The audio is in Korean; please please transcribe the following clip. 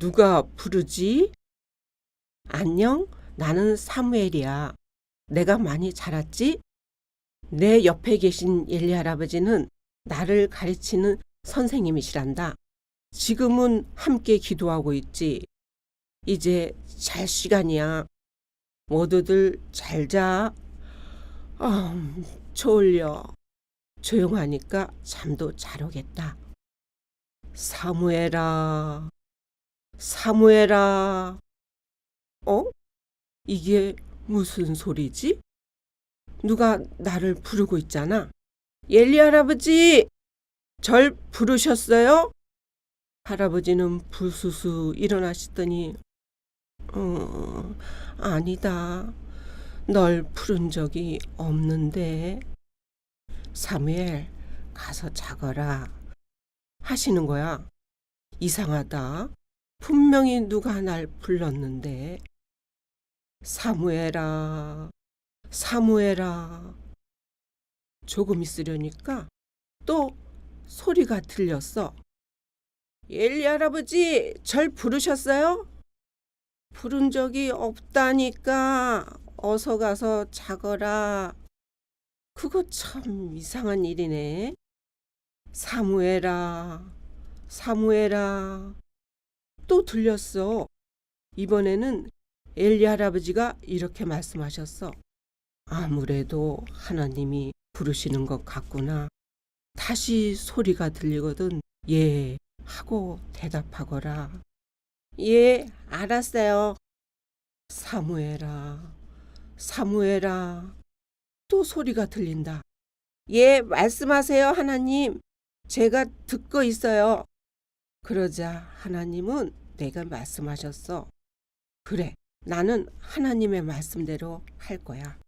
누가 부르지? 안녕, 나는 사무엘이야. 내가 많이 자랐지? 내 옆에 계신 엘리 할아버지는 나를 가르치는 선생님이시란다. 지금은 함께 기도하고 있지. 이제 잘 시간이야. 모두들 잘 자. 아, 졸려. 조용하니까 잠도 잘 오겠다. 사무엘아, 사무엘아. 어? 이게 무슨 소리지? 누가 나를 부르고 있잖아. 엘리 할아버지, 절 부르셨어요? 할아버지는 부수수 일어나시더니, 어, 아니다. 널 부른 적이 없는데. 사무엘, 가서 자거라. 하시는 거야. 이상하다. 분명히 누가 날 불렀는데. 사무엘아, 사무엘아. 조금 있으려니까 또 소리가 들렸어. 엘리 할아버지, 절 부르셨어요? 부른 적이 없다니까 어서 가서 자거라. 그거 참 이상한 일이네. 사무엘아, 사무엘아. 또 들렸어. 이번에는 엘리 할아버지가 이렇게 말씀하셨어. 아무래도 하나님이 부르시는 것 같구나. 다시 소리가 들리거든. 예, 하고 대답하거라. 예, 알았어요. 사무엘아, 사무엘아. 또 소리가 들린다. 예, 말씀하세요, 하나님. 제가 듣고 있어요. 그러자 하나님은 내가 말씀하셨어. 그래, 나는 하나님의 말씀대로 할 거야.